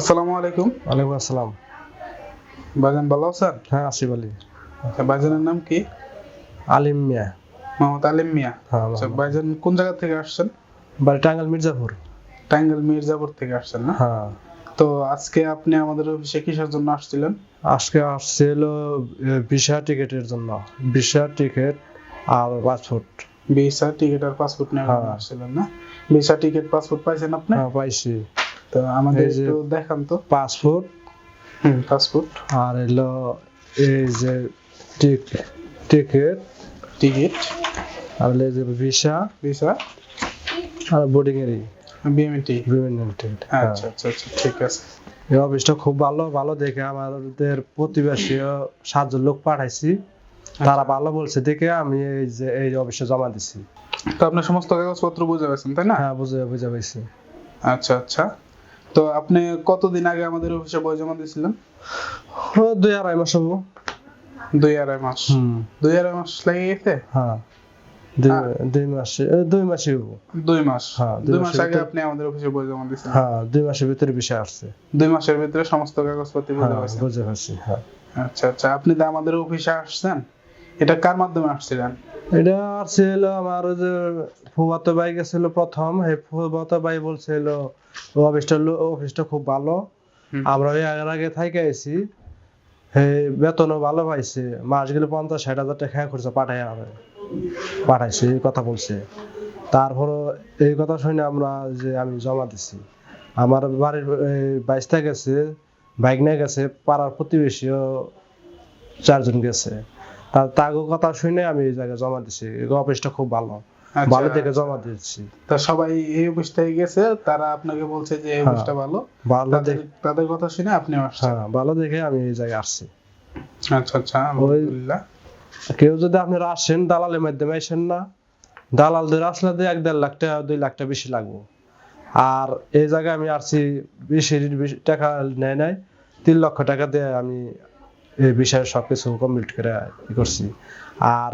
আসসালামু আলাইকুম। ওয়ালাইকুম আসসালাম। ভাইজান ভালো আছেন? হ্যাঁ আসিফ আলী আচ্ছা ভাইজানের নাম কি? আলিম মিয়া। মোহাম্মদ আলিম মিয়া। হ্যাঁ আচ্ছা ভাইজান কোন জায়গা থেকে আসছেন? বাড়ি টাঙ্গাল মির্জাপুর। টাঙ্গাইল মির্জাপুর থেকে আসছেন না? হ্যাঁ। তো আজকে আপনি আমাদের অফিসে কিসের জন্য আসছিলেন? আজকে আসছে হলো ভিসা টিকেটের জন্য। ভিসা টিকেট আর পাসপোর্ট। ভিসা টিকিট আর পাসপোর্ট নিয়ে হ্যাঁ। আসছিলেন না? ভিসা টিকিট পাসপোর্ট পাইছেন আপনি? হ্যাঁ পাইছি। তো আমাদের একটু দেখান তো। পাসপোর্ট হুম পাসপোর্ট আর হলো এই যে টিক- টিকেট। টিকিট। আর হলো এই যে ভিসা। ভিসা। আর বোর্ডিং এর বিএমটি টিকিট হ্যাঁ। আচ্ছা আচ্ছা আচ্ছা ঠিক আছে। এই অফিসটা খুব ভালো ভালো দেখে আমাদের প্রতিবেশী সাতজন লোক পাঠাইছি। তারা ভালো বলছে দেখে আমি এই যে এই অফিসে জমা দিছি। তো আপনি সমস্ত কাগজপত্র বুঝে গেছেন তাই না? হ্যাঁ বুঝে বুঝে পাইছি। আচ্ছা আচ্ছা। তো আপনি কতদিন আগে আমাদের অফিসে বই জমা দিয়েছিলেন? দুই আড়াই মাস হব। দুই আড়াই মাস। হুম। দুই আড়াই মাস লেগে গেছে হ্যাঁ। দুই মাসে দুই মাসে দুই মাস। হ্যাঁ, দুই মাস আগে আপনি আমাদের অফিসে বই জমা দিয়েছিলেন। হ্যাঁ দুই মাসের ভিতরে বিষয় আসছে। দুই মাসের ভিতরে সমস্ত কাগজপত্র বুঝে হ্যাঁ বুঝে হ্যাঁ। আচ্ছা আচ্ছা আপনি তো আমাদের অফিসে আসছেন। এটা কার মাধ্যমে আসছিলেন এটা? আসছে হলো আমার ওই যে ফুবাতো ভাই গেছিল প্রথম। এই ফুবাতো ভাই বলছিল ও অফিসটা অফিসটা খুব ভালো। আমরা ওই আগের আগে থাইকে আইছি। বেতনও ভালো পাইছে। মাস গেলে পঞ্চাশ ষাট হাজার টাকা খরচা পাঠাই হবে। পাঠাইছে এই কথা বলছে। তারপর এই কথা শুনে আমরা যে আমি জমা দিছি। আমার বাড়ির বাইশটা গেছে বাইক নিয়ে গেছে পাড়ার প্রতিবেশীও চারজন গেছে। তাগো কথা শুনে আমি এই জায়গায় জমা দিছি। অফিসটা খুব ভালো। আচ্ছা, ভালো দেখে জমা দিচ্ছি তো সবাই এই অফিসটাই গেছে তারা আপনাকে বলছে যে এই হ্যাঁ। অফিসটা ভালো। ভালো তাদের কথা শুনে আপনি আসছেন। হ্যাঁ ভালো দেখে আমি এই জায়গায় আসছি। আচ্ছা আচ্ছা আলহামদুলিল্লাহ। কেউ যদি আপনারা আসেন দালালের মাধ্যমে আসেন না দালালদের আসলে এক দেড় লাখ টাকা দুই লাখ টাকা বেশি লাগবে। আর এই জায়গায় আমি আসছি বেশি বেশি টাকা নেয় নাই তিন লক্ষ টাকা দিয়ে আমি এই বিষয়ে সবকিছু কমপ্লিট করে ই করছি। আর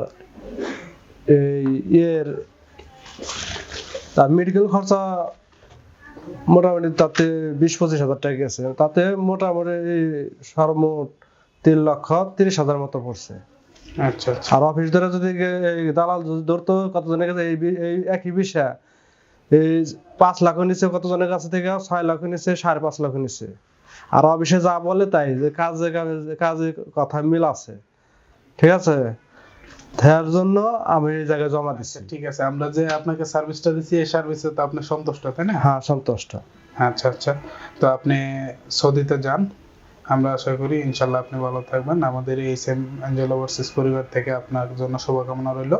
এই ইয়ের মেডিকেল খরচা মোটামুটি তাতে বিশ পঁচিশ হাজার টাকা গেছে। তাতে মোটামুটি সর্বমোট তিন লক্ষ তিরিশ হাজার মতো পড়ছে। আচ্ছা আচ্ছা। আর অফিস ধরে যদি দালাল যদি ধরতো কতজনের কাছে? এই এই একই বিষয়। এই পাঁচ লাখ নিচে কতজনের কাছে থেকে? ছয় লাখ নিচে সাড়ে পাঁচ লাখ নিচে। আর অফিসে যা বলে তাই যে কাজে কাজে- কাজে কথা মিল আছে। ঠিক আছে? তার জন্য আমি এই জায়গায় জমা দিচ্ছি ঠিক আছে আমরা যে আপনাকে সার্ভিসটা দিচ্ছি এই সার্ভিসে তো আপনি সন্তুষ্ট তাই না? হ্যাঁ সন্তুষ্ট আচ্ছা আচ্ছা। তো আপনি সৌদিতে যান। আমরা আশা করি ইনশাল্লাহ আপনি ভালো থাকবেন। আমাদের এই সেম অ্যাঞ্জেলো ভার্সেস পরিবার থেকে আপনার জন্য শুভকামনা রইল।